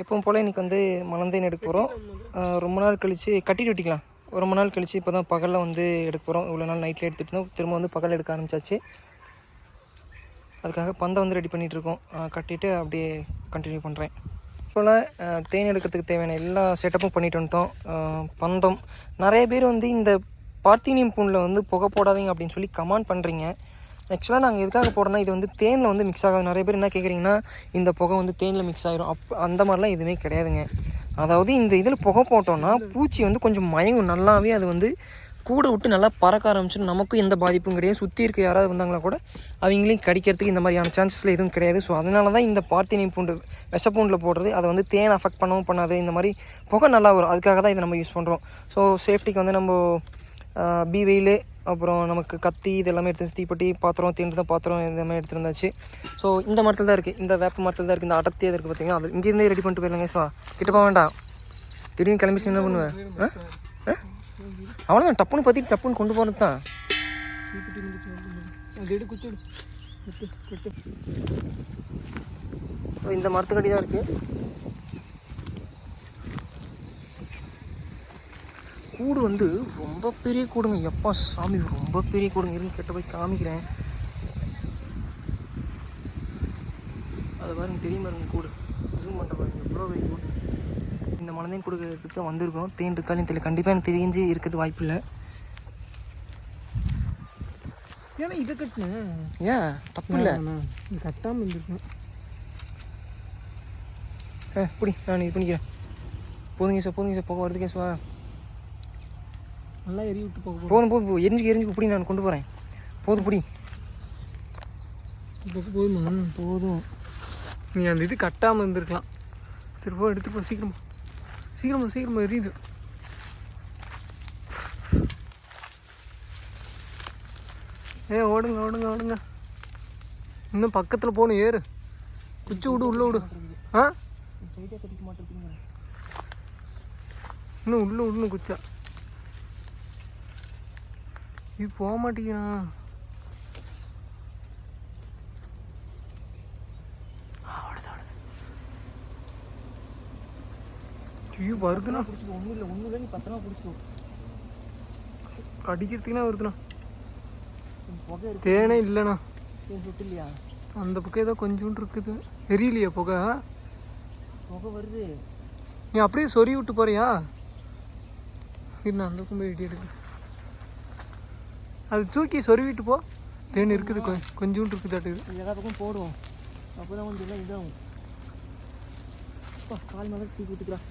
எப்பவும் போல் இன்றைக்கி வந்து மலந்தேன் எடுக்க போகிறோம் ரொம்ப நாள் கழித்து கட்டிட்டு வெட்டிக்கலாம். ரொம்ப நாள் கழித்து இப்போ தான் பகலில் வந்து எடுக்க போகிறோம் இவ்வளோ நாள் நைட்டில் எடுத்துகிட்டு இருந்தோம். திரும்ப வந்து பகல் எடுக்க ஆரம்பிச்சாச்சு. அதுக்காக பந்தை வந்து ரெடி பண்ணிகிட்டு இருக்கோம். கட்டிட்டு அப்படியே கண்டினியூ பண்ணுறேன் போல் தேன் எடுக்கிறதுக்கு தேவையான எல்லா செட்டப்பும் பண்ணிட்டு வந்துட்டோம். பந்தம். நிறைய பேர் வந்து இந்த பார்த்தீனியம் பூனில் வந்து புகை போடாதீங்க அப்படின்னு சொல்லி கமெண்ட் பண்ணுறீங்க ஆக்சுவலாக நாங்கள் எதுக்காக போடுறோம்னா இது வந்து தேனில் வந்து மிக்ஸ் ஆகாது. நிறைய பேர் என்ன கேட்குறீங்கன்னா இந்த புகை வந்து தேனில் மிக்ஸ் ஆகிரும் அப் அந்த மாதிரிலாம் எதுவுமே கிடையாதுங்க. அதாவது இந்த இதில் புகை போட்டோம்னா பூச்சி வந்து கொஞ்சம் மயங்கும். நல்லாவே அது வந்து கூட விட்டு நல்லா பறக்க ஆரம்பிச்சிடும் நமக்கும் எந்த பாதிப்பும் கிடையாது. சுற்றி இருக்க யாராவது வந்தாங்களா கூட அவங்களையும் கடிக்கிறதுக்கு இந்த மாதிரியான சான்சஸில் எதுவும் கிடையாது. ஸோ அதனால தான் இந்த பார்த்தினை பூண்டு விஷப்பூண்டில் போடுறது அதை வந்து தேன் அஃபெக்ட் பண்ணவும் பண்ணாது. இந்த மாதிரி புகை நல்லா வரும். அதுக்காக தான் இதை நம்ம யூஸ் பண்ணுறோம் ஸோ சேஃப்டிக்கு வந்து நம்ம பி வெயில் அப்புறம் நமக்கு கத்தி இதெல்லாமே எடுத்து தீப்பட்டி பாத்திரம் தீண்டு பாத்திரம் இந்த மாதிரி எடுத்துட்டு ஸோ இந்த மரத்தில் தான் இருக்குது இந்த வேப்ப மரத்தில் தான் இருக்குது இந்த அடர்த்தியாக இருக்குது பார்த்தீங்கன்னா அது இங்கேருந்தே ரெடி பண்ணிட்டு போயிடலாங்க ஸோ கிட்ட போக வேண்டாம். திடீர்னு கிளம்பிச்சு என்ன பண்ணுவேன் ஆ? ஆ? அவ்வளோதான் டப்புன்னு பற்றி டப்புன்னு கொண்டு போகிறது தான். இந்த மரத்துக்கடி தான் இருக்குது கூடு வந்து ரொம்ப பெரிய கூடுங்க. எப்பா சாமி ரொம்ப பெரிய கூடுங்க. இருந்து கிட்ட போய் காமிக்கிறேன். அது பாருங்க தெரியும் பாருங்க கூடு. ஜூம் பண்ணுற பாருங்க எவ்வளோ பெரிய கூடு. இந்த மலந்தையும் கொடுக்கறதுக்கு வந்திருக்கோம். தேன் இருக்காலும் தெரியல. கண்டிப்பாக எனக்கு தெரிஞ்சு இருக்கிறது வாய்ப்பு இல்லை. ஏன்னா இதை கட்டினேன். ஏன்? தப்பு இல்லை. கட்டாமல் இருந்திருக்கேன் ஆ புடி நான் இது பண்ணிக்கிறேன். போதுங்க சார் போதுங்க சார். போக வருதுக்கே சார். நல்லா எரி விட்டு போக போதும் போதும் எரிஞ்சு எரிஞ்சு புடி நான் கொண்டு போகிறேன் போதும் புடி. இப்போ போதுமா? போதும். நீ அந்த இது கட்டாமல் இருந்திருக்கலாம். சரி போ எடுத்து போ சீக்கிரமா சீக்கிரமா சீக்கிரமா எரியுது. ஏ ஓடுங்க ஓடுங்க ஓடுங்க. இன்னும் பக்கத்தில் போகணும் ஏறு. குச்சி விடு உள்ள விடு. ஆ? இன்னும் உள்ள விடணும் குச்சா. இது போக மாட்டேங்கிறான் ஐயோ வருதுண்ணா. பிடிச்சிக்கோ ஒன்றும் இல்லை ஒன்றும் இல்லை நீ பத்திரமா பிடிச்சிக்கோ. கடிக்கிறதுக்குனா வருதுண்ணா. தேனே இல்லைண்ணா. அந்த பக்கம் ஏதோ கொஞ்சோண்டு இருக்குது. எரியலையா புகை? புகை வருது. நீ அப்படியே சொறி விட்டு போறியா? இரு அந்த பக்கம் போய் இடி எடுக்கு அது தூக்கி சொருவிட்டு போ. தேன் இருக்குது கொஞ்சோண்டு இருக்குதாட்டுது இது. எல்லா பக்கம் போடுவோம். அப்போ தான் கொஞ்சம் எல்லாம் இதாகும். கால் மேலே தூக்கி விட்டுக்கலாம்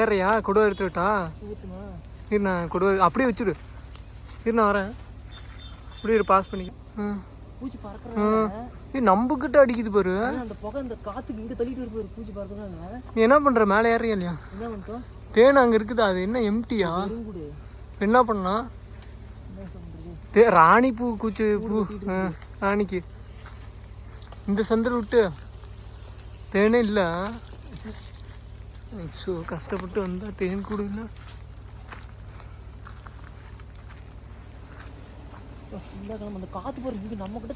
ஏறையா கொடுவா எடுத்து விட்டா? இரு நான் கொடுவா அப்படியே வச்சுடு. இரு நான் வரேன். அப்படியே பாஸ் பண்ணிக்க. பூச்சி ஏய் நம்பக்கிட்ட அடிக்குது பாரு. அந்த புகை இந்த காற்றுக்கு இங்கே தள்ளிட்டு இருப்பாரு பூச்சி பறக்கிறதுனால நீ என்ன பண்ற? மேலே ஏறியா இல்லையா? என்ன பண்ணிட்டோம் தேன் அங்கே இருக்குதா? அது என்ன எம்டியா என்ன பண்ணா? ராணி பூ குச்சி பூ ராணிக்கு. இந்த சந்தில் விட்டு தேனே இல்லை. ஸோ கஷ்டப்பட்டு வந்தா தேன் கூட இல்லை நம்ம அந்த கிட்ட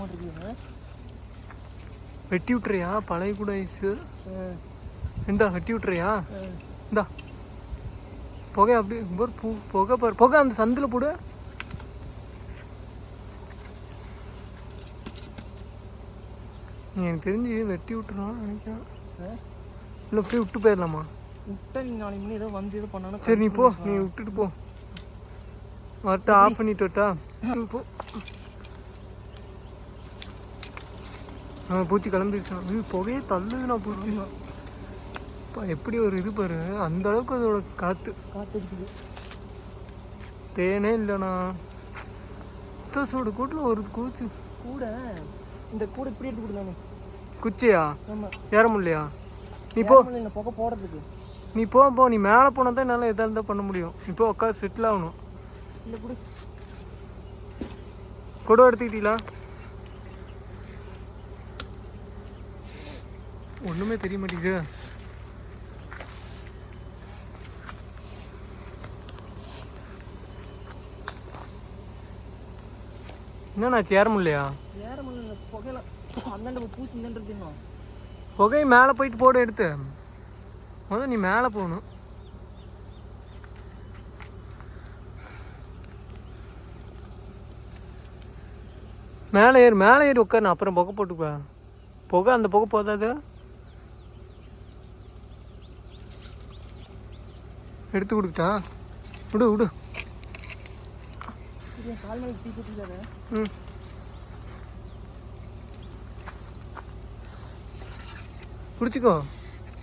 மாட்டேங்குது வெட்டி விட்டுறியா? பழைய கூட ஐஸு இந்தா வெட்டி விட்டுறியா? இந்தா. புகை அப்படியே பாரு பூ புகை பாரு. புகை அந்த சந்தில் போடு. நீ எனக்கு தெரிஞ்சு வெட்டி விட்டுருவான்னு நினைக்கிறேன். இல்லை அப்படியே விட்டு போயிடலாமா? விட்டா நீ நாளைக்கு மணி ஏதோ வந்து ஏதோ பண்ணாலும் சரி நீ போ. நீ விட்டுட்டு போ. வரட்ட ஆஃப் பண்ணிட்டு வரட்டா. போ. பூச்சி கிளம்பிடுச்சான் புகையே தள்ளுதுண்ணா பூச்சி. அப்பா, எப்படி ஒரு இது பாரு அந்த அளவுக்கு அதோட காற்று காற்று அடிக்குது தேனே இல்லைண்ணா. முத்தாசோட கூட்டில் ஒரு கூச்சு கூட இந்த கூட இப்படி எடுத்து கொடு நானு குச்சியா ஏற முடியலையா? நீ போ. புகை போடுறதுக்கு. நீ போ போ. நீ மேலே போனால் தான் என்னால் எதாக இருந்தால் பண்ண முடியும். இப்போ உட்காந்து செட்டில் ஆகணும். இல்லை கூட. கூட எடுத்துக்கிட்டீங்களா? ஒன்றுமே தெரிய மாட்டேங்குது. என்னண்ணா சேர முடியலையா வேற முடியல புகையெல்லாம் அந்தாண்ட பூச்சி இந்தாண்டு தின்னும் புகை மேலே போயிட்டு போட எடுத்து. முதல்ல நீ மேலே போகணும். மேலே ஏறு மேலே ஏறி உட்காரு அப்புறம் புகை போட்டுக்குவா புகை அந்த புகை போதாது எடுத்து கொடுக்கிட்டா? விடு விடு. கால் ம் பிடிச்சிக்கோ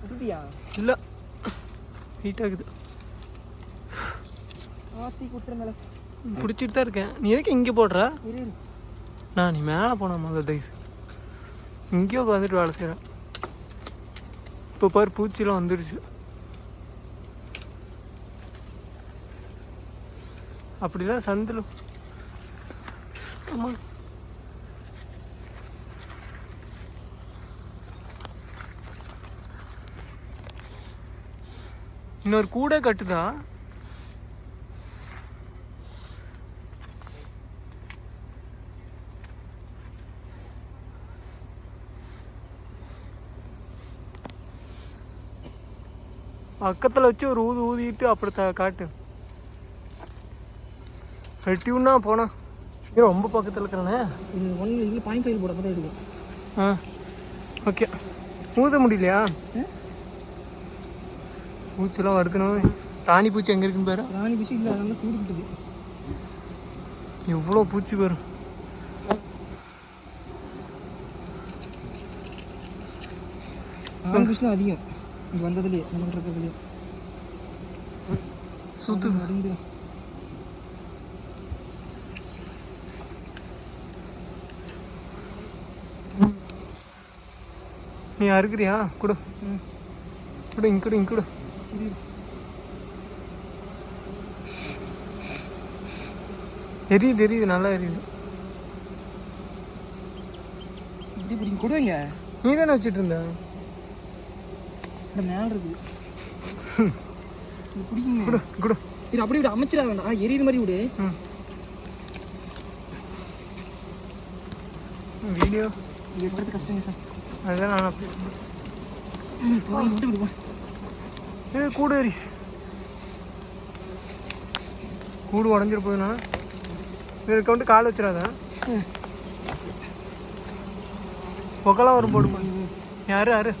விட்டுட்டியா இல்லை. ஹீட் ஆகுது. ஆ தீ கொட்டுற மேலே. பிடிச்சிட்டு தான் இருக்கேன். நீ எதுக்கு இங்கே போடுற? நான் நீ மேலே போன முதல் தயவு இங்கேயோ உட்காந்துட்டு வேலை செய்கிறேன் இப்போ பாரு பூச்சிலாம் வந்துடுச்சு அப்படிலாம் சந்தில். ஆமாம் இன்னொரு கூடை கட்டுதா? பக்கத்தில் வச்சு ஒரு ஊது ஊதிட்டு அப்படி காட்டு. வெட்டிவுன்னா போனா? ஏன் ரொம்ப பக்கத்தில் இருக்கிறானே. இது ஒன்றும் இல்லை பாயிண்ட் ஃபைவ் போட தான் எடுக்கும் ஆ ஓகே ஊத முடியலையா? பூச்செல்லாம் வறுக்கணும். ராணி பூச்சி எங்கே இருக்குன்னு பாரு. ராணி பிச்சு இல்லை அதனால கூடிக்கிட்டது. எவ்வளோ பூச்சி வரும். ராணி பிச்சு தான் அதிகம். இங்கே வந்ததுலேயே நம்ம இருக்கிறதுலேயே. சுத்து. மருந்து நீ அறுக்கிறியா கொடு. கொடு இங்க கொடு இங்க கொடு. எரியுது எரியுது நல்லா எரியுது. இப்படி பிடிக்கும் கொடுவீங்க நீ தானே வச்சுட்டு இருந்த? மேலே இருக்குது இது பிடிக்குங்க கொடு கொடு. இது அப்படியே விட அமைச்சிட வேண்டாம் எரியுற மாதிரி விடு. வீடியோ. இது எடுக்கிறது கஷ்டங்க சார். அதுதான் நான் அப்படி ஏ கூடு ஏறிச்சு கூடு உடஞ்சிரு போதுண்ணா இதுக்கு வந்து கால் வச்சிடாத. பொக்கலாம் வரும் போடு யாரு யாரு?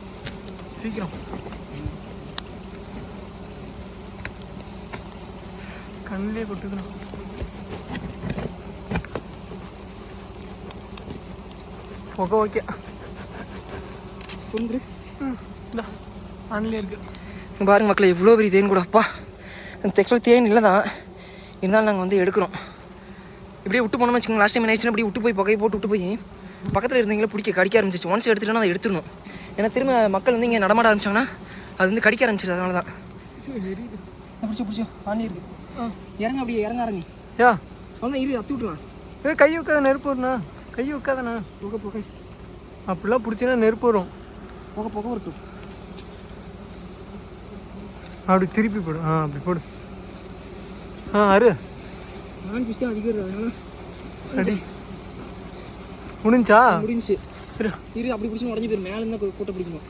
சீக்கிரம். கண்ணிலே கொட்டுக்கணும் புகை ஓகே கொண்டு ம் இந்தா அண்ணிலே இருக்கு. இங்க பாருங்க மக்களே இவ்வளோ பெரிய தேன் கூட அப்பா. அந்த ஆக்சுவலாக தேன் இல்லை தான். இருந்தாலும் நாங்கள் வந்து எடுக்கிறோம். இப்படியே விட்டு போனோம்னு வச்சுக்கோங்க லாஸ்ட் டைம் என்ன இப்படி விட்டு போய் புகையை போட்டு விட்டு போய் பக்கத்தில் இருந்தீங்களா பிடிக்க கடிக்க ஆரம்பிச்சிச்சு ஒன்ஸ் எடுத்துட்டோம்னா அதை எடுத்துடணும். ஏன்னா திரும்ப மக்கள் வந்து இங்கே நடமாட ஆரம்பிச்சாங்கன்னா அது வந்து கடிக்க ஆரம்பிச்சிருது அதனால தான். பிடிச்சோ பிடிச்சோ ஆனி இருக்கு. இறங்க அப்படியே இறங்க ஆரம்பி யா. அவ்வளோ இரு அத்து விட்டுலாம் ஏ கை வைக்காத நெருப்பு வருண்ணா கை வைக்காதண்ணா. புகை புகை. அப்படிலாம் பிடிச்சினா நெருப்பு வரும். புகை புகை இருக்கும் அப்படி திருப்பி போடு. ஆ அப்படி போடு. ஆ அரு. பிடிச்சி தான் அதிகம் முடிஞ்சா? முடிஞ்சுச்சு இரு. இரு அப்படி பிடிச்சி உடஞ்சி போயிரு. மேலே இருந்தால் கூட்ட பிடிக்கணும்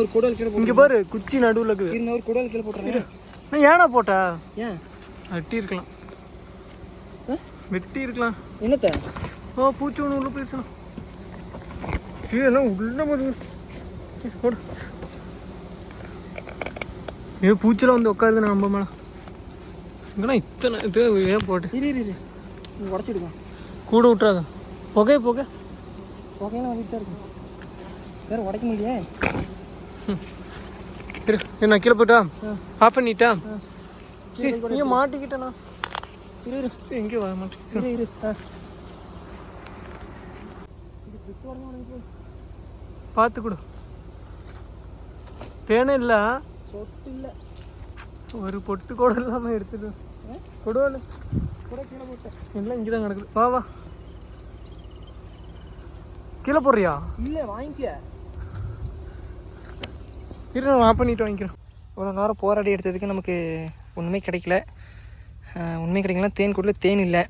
ஒரு குடல் கீழே இங்கே பாரு குச்சி நடுவில் இருக்குது. இரு ஒரு குடல் கீழே போட்டுறேன். நான் ஏனா போட்டா? ஏன்? வெட்டி இருக்கலாம்? வெட்டி இருக்கலாம் என்னத்த? ஓ பூச்சி ஒன்று உள்ள போயிடுச்சு ஐயோ எல்லாம் உள்ள போது போடு ஏ பூச்சிலாம் வந்து உட்காருது நம்ம மேலே இங்கெல்லாம் இத்தனை இது ஏன் போட்டு இரு இரு உடச்சிடுங்க கூட விட்றாத புகை புகை புகையெல்லாம் வந்துட்டு தான் இருக்கும் வேறு உடைக்க முடியலையே இரு நான் கீழே போயிட்டா. ஆஃப் பண்ணிட்டா நீ மாட்டிக்கிட்டேண்ணா இரு இரு எங்கேயும் வர மாட்டேங்குது இரு இரு பார்த்து கொடு தேனே இல்லை. சொட்டு இல்லை ஒரு பொட்டு கூட இல்லாமல் எடுத்துட்டு கொடுவாள் கூட கீழே போட்டேன் எல்லாம் இங்கே தான் கிடக்குது. வா வா. கீழே போடுறியா? இல்லை வாங்கிக்க. இரு நான் ஆஃப் பண்ணிட்டு வாங்கிக்கிறேன். இவ்வளோ நேரம் போராடி எடுத்ததுக்கு நமக்கு ஒன்றுமே கிடைக்கல. உண்மை கிடைக்கல தேன் கூடல தேன் இல்லை.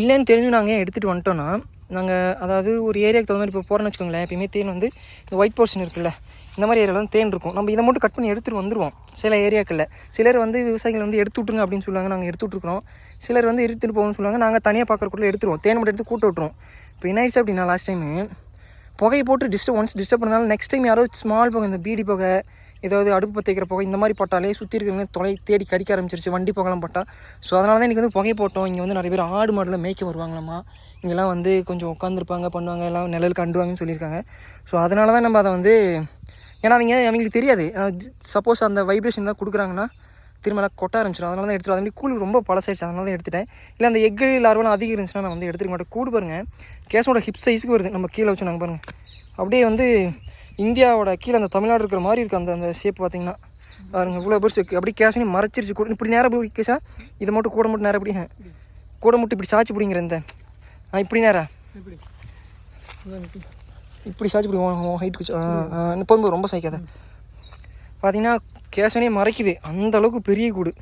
இல்லைன்னு தெரிஞ்சு நாங்கள் ஏன் எடுத்துகிட்டு வந்துட்டோன்னா நாங்கள் அதாவது ஒரு ஏரியாவுக்கு தகுந்த மாதிரி இப்போ போகிறோன்னு வச்சுக்கோங்களேன் எப்பயுமே தேன் வந்து இந்த ஒயிட் போர்ஷன் இருக்குல்ல இந்த மாதிரி ஏரியாவில் வந்து தேன் இருக்கும். நம்ம இதை மட்டும் கட் பண்ணி எடுத்துகிட்டு வந்துடுவோம் சில ஏரியாக்களில். சிலர் வந்து விவசாயிகள் வந்து எடுத்து விட்ருங்க அப்படின்னு சொல்லுவாங்க. நாங்கள் எடுத்து விட்ருக்குறோம் சிலர் வந்து எடுத்துகிட்டு போகணும்னு சொல்லுவாங்க. நாங்கள் தனியாக பார்க்குறக்குள்ள எடுத்துருவோம். தேன் மட்டும் எடுத்து கூட்ட விட்ருவோம் இப்போ என்ன ஆயிடுச்சு அப்படின்னா லாஸ்ட் டைமு புகையை போட்டு டிஸ்டர்ப் ஒன்ஸ் டிஸ்டர்ப் பண்ணாலும் நெக்ஸ்ட் டைம் யாரோ ஸ்மால் புகை இந்த பீடி புகை ஏதாவது அடுப்பு பற்றிக்கிற புகை இந்த மாதிரி போட்டாலே சுற்றி இருக்கிறவங்க தொலை தேடி கடிக்க ஆரம்பிச்சிருச்சு. வண்டி புகைலாம் போட்டால் ஸோ அதனால தான் இன்றைக்கி வந்து புகை போட்டோம். இங்கே வந்து நிறைய பேர் ஆடு மாடுலாம் மேய்க்க வருவாங்களாம்மா இங்கெல்லாம் வந்து கொஞ்சம் உட்காந்துருப்பாங்க பண்ணுவாங்க எல்லாம் நிழல் கண்டுவாங்கன்னு சொல்லியிருக்காங்க. ஸோ அதனால தான் நம்ம அதை வந்து ஏன்னா அவங்க அவங்களுக்கு தெரியாது. சப்போஸ் அந்த வைப்ரேஷன் தான் கொடுக்குறாங்கன்னா திரும்ப எல்லாம் கொட்ட ஆரம்பிச்சிடும். அதனால தான் எடுத்துகிட்டு அதே மாதிரி கூழ் ரொம்ப பழசாயிடுச்சு. அதனால தான் எடுத்துட்டேன். இல்லை அந்த எக்கு லார்வெல்லாம் அதிகம் இருந்துச்சுன்னா நான் வந்து எடுத்துக்க மாட்டேன். கூடு பாருங்கள் கேஸோட ஹிப் சைஸுக்கு வருது. நம்ம கீழே வச்சு நாங்கள் பாருங்கள் அப்படியே வந்து இந்தியாவோட கீழே அந்த தமிழ்நாடு இருக்கிற மாதிரி இருக்குது அந்த அந்த ஷேப் பார்த்தீங்கன்னா பாருங்க இவ்வளோ பெருசு இருக்குது அப்படியே கேஷனையும் மறைச்சிருச்சு. கூட இப்படி நேரம் போய் கேஷா இதை மட்டும் கூட மட்டும் நேரம் பிடிங்க கூட மட்டும் இப்படி சாச்சு பிடிங்கிற இந்த ஆ இப்படி நேரம் இப்படி. இப்படி சாச்சு இப்படி ஹைட்டுக்கு போகும்போது ரொம்ப சாய்க்காத. பார்த்தீங்கன்னா கேசனே மறைக்குது. அந்த அளவுக்கு பெரிய கூடு.